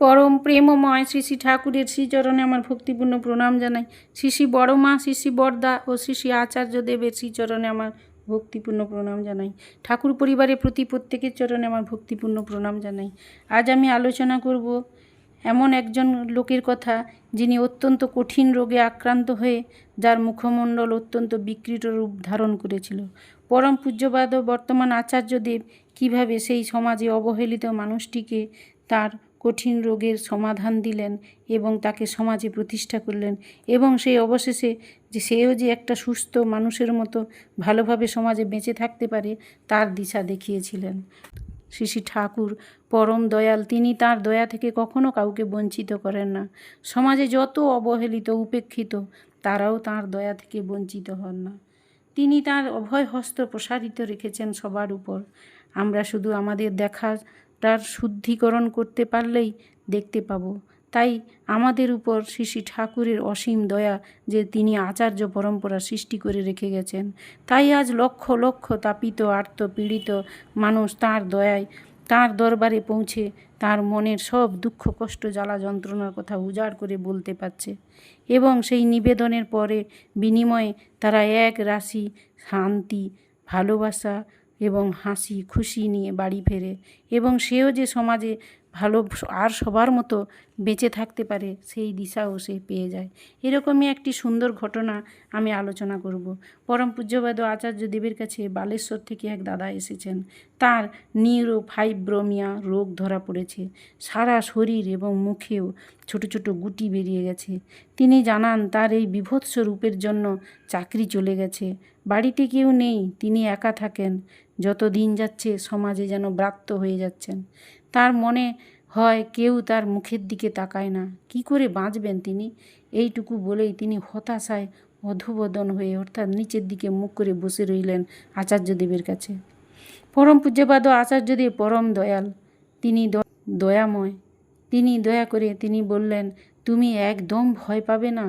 পরম প্রেমময় শ্রী শ্রী ঠাকুরের শ্রীচরণে আমার ভক্তিপূর্ণ প্রণাম জানাই। শ্রী শ্রী বড় মা শ্রী শ্রী বরদা ও শ্রী শ্রী আচার্য দেবের শ্রীচরণে আমার ভক্তিপূর্ণ প্রণাম জানাই। ঠাকুর পরিবারের প্রতি প্রত্যেকের চরণে আমার ভক্তিপূর্ণ প্রণাম জানাই। আজ আমি আলোচনা করব এমন একজন লোকের কথা যিনি অত্যন্ত কঠিন রোগে আক্রান্ত হয়ে যার মুখমণ্ডল অত্যন্ত বিকৃত রূপ ধারণ করেছিল। পরম পূজ্যবাদ বর্তমান আচার্যদেব কীভাবে সেই সমাজে অবহেলিত মানুষটিকে তার কঠিন রোগের সমাধান দিলেন এবং তাকে সমাজে প্রতিষ্ঠা করলেন এবং সেই অবশেষে যে সেও যে একটা সুস্থ মানুষের মতো ভালোভাবে সমাজে বেঁচে থাকতে পারে, তার দিশা দেখিয়েছিলেন। শ্রী ঠাকুর, পরম দয়াল, তিনি তার দয়া থেকে কখনো কাউকে বঞ্চিত করেন না। সমাজে যত অবহেলিত, উপেক্ষিত, তারাও তার দয়া থেকে বঞ্চিত হন না। তিনি তার অভয় হস্ত প্রসারিত রেখেছেন সবার উপর। আমরা শুধু আমাদের দেখা তার শুদ্ধিকরণ করতে পারলেই দেখতে পাবো। তাই আমাদের উপর শ্রী শ্রী ঠাকুরের অসীম দয়া যে তিনি আচার্য পরম্পরা সৃষ্টি করে রেখে গেছেন, তাই আজ লক্ষ লক্ষ তাপিত আর্ত পীড়িত মানুষ তার দয়ায়, তার দরবারে পৌঁছে তার মনের সব দুঃখ, কষ্ট, জ্বালা যন্ত্রণার কথা উজাড় করে বলতে পারছে এবং সেই নিবেদনের পরে বিনিময়ে তারা এক রাশি শান্তি, ভালোবাসা এবং হাসি খুশি নিয়ে বাড়ি ফেরে এবং সেও যে সমাজে ভালো আর সবার মতো বেঁচে থাকতে পারে, সেই দিশাও সে পেয়ে যায়। এরকমই একটি সুন্দর ঘটনা আমি আলোচনা করব। পরম পূজ্যবাদ আচার্য দেবের কাছে বালেশ্বর থেকে এক দাদা এসেছেন। তার নিউরো ফাইব্রোমিয়া রোগ ধরা পড়েছে। সারা শরীর এবং মুখেও ছোট ছোট গুটি বেরিয়ে গেছে। তিনি জানান, তার এই বিভৎস রূপের জন্য চাকরি চলে গেছে। বাড়িতে কেউ নেই, তিনি একা থাকেন। যত দিন যাচ্ছে, সমাজে যেন ব্রাত্য হয়ে যাচ্ছেন। তার মনে হয় কেউ তার মুখের দিকে তাকায় না। কি করে বাঁচবেন তিনি? এইটুকু বলেই তিনি হতাশায় অধোবদন হয়ে অর্থাৎ নিচের দিকে মুখ করে বসে রইলেন আচার্যদেবের কাছে। পরম পূজ্যপাদ আচার্যদেব পরম দয়াল। তিনি দয়াময়। তিনি দয়া করে তিনি বললেন, তুমি একদম ভয় পাবে না।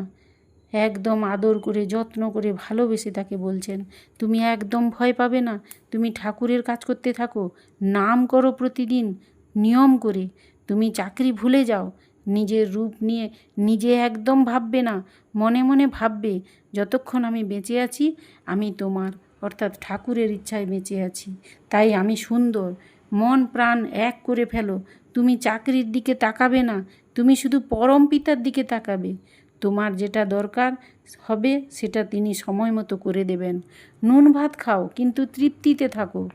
একদম আদর করে, যত্ন করে ভালোবেসে তাকে বলছেন। তুমি একদম ভয় পাবে না। তুমি ঠাকুরের কাজ করতে থাকো। নাম করো প্রতিদিন। নিয়ম করে। তুমি চাকরি ভুলে যাও। নিজের রূপ নিয়ে নিজে একদম ভাববে না। মনে মনে ভাববে, যতক্ষণ আমি বেঁচে আছি, আমি তোমার, অর্থাৎ ঠাকুরের ইচ্ছায় বেঁচে আছি। তাই আমি সুন্দর। মন প্রাণ এক করে ফেলো। তুমি চাকরির দিকে তাকাবে না। তুমি শুধু পরম পিতার দিকে তাকাবে। তোমার যেটা দরকার হবে, সেটা তিনি সময় মতো করে দেবেন। নুন ভাত খাও, কিন্তু তৃপ্তিতে থাকো।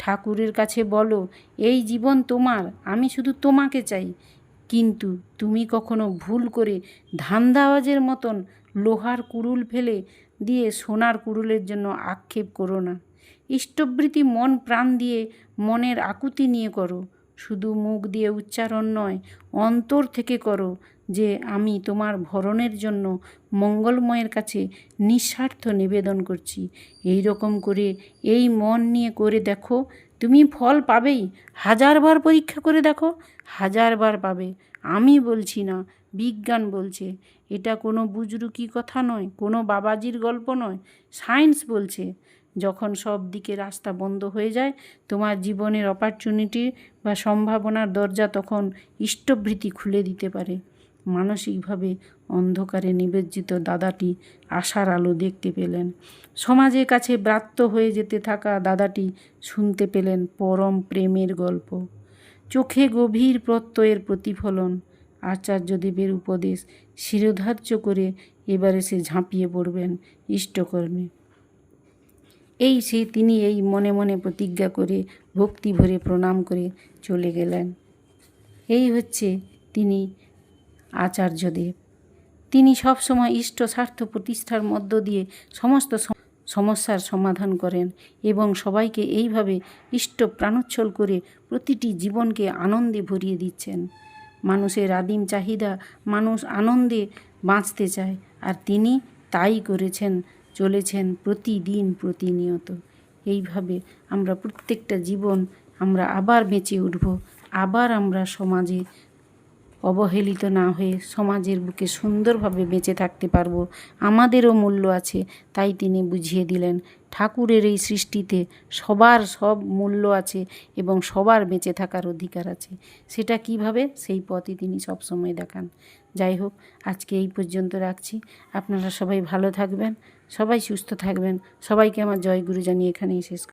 ঠাকুরের কাছে বলো, এই জীবন তোমার, আমি শুধু তোমাকে চাই। কিন্তু তুমি কখনো ভুল করে ধান্দাওয়াজের মতন লোহার কুড়ুল ফেলে দিয়ে সোনার কুড়ুলের জন্য আক্ষেপ করো না। ইষ্টবৃত্তি মন প্রাণ দিয়ে মনের আকুতি নিয়ে করো। শুধু মুখ দিয়ে উচ্চারণ নয়, অন্তর থেকে করো। যে আমি তোমার ভরণের জন্য মঙ্গলময়ের কাছে নিঃস্বার্থ নিবেদন করছি। এই রকম করে এই মন নিয়ে করে দেখো, তুমি ফল পাবেই। হাজারবার পরীক্ষা করে দেখো হাজারবার পাবে। আমি বলছি না, বিজ্ঞান বলছে। এটা কোনো বুজরুকি কথা নয়, কোনো বাবাজির গল্প নয়। সায়েন্স বলছে, যখন সব দিকে রাস্তা বন্ধ হয়ে যায়, তোমার জীবনের অপরচুনিটি বা সম্ভাবনার দরজা তখন ইষ্টভৃতি খুলে দিতে পারে। মানসিকভাবে অন্ধকারে নিবেজ্জিত দাদাটি আশার আলো দেখতে পেলেন। সমাজের কাছে ব্রাত্য হয়ে যেতে থাকা দাদাটি শুনতে পেলেন পরম প্রেমের গল্প। চোখে গভীর প্রত্যয়ের প্রতিফলন, আচার্যদেবের উপদেশ শিরোধার্য করে এবারে সে ঝাঁপিয়ে পড়বেন ইষ্টকর্মে। এই সে তিনি এই মনে মনে প্রতিজ্ঞা করে ভক্তি ভরে প্রণাম করে চলে গেলেন। এই হচ্ছে তিনি আচার্যদেব তিনি সবসময় ইষ্ট স্বার্থ প্রতিষ্ঠার মধ্য দিয়ে সমস্ত সমস্যার সমাধান করেন এবং সবাইকে এইভাবে ইষ্ট প্রাণোচ্ছল করে প্রতিটি জীবনকে আনন্দে ভরিয়ে দিচ্ছেন। মানুষের আদিম চাহিদা মানুষ আনন্দে বাঁচতে চায় আর তিনি তাই করেছেন, চলেছেন প্রতিদিন প্রতিনিয়ত। এইভাবে আমরা প্রত্যেকটা জীবন আমরা আবার বেঁচে উঠব, আবার আমরা সমাজে অবহেলিত না হয়ে সমাজের বুকে সুন্দরভাবে বেঁচে থাকতে পারব। আমাদেরও মূল্য আছে, তাই তিনি বুঝিয়ে দিলেন, ঠাকুরের এই সৃষ্টিতে সবার সব মূল্য আছে এবং সবার বেঁচে থাকার অধিকার আছে। সেটা কীভাবে? সেই পথই তিনি সবসময় দেখান। যাই হোক, আজকে এই পর্যন্ত রাখছি। আপনারা সবাই ভালো থাকবেন, সবাই সুস্থ থাকবেন। সবাইকে আমার জয়গুরু জানিয়ে এখানেই শেষ।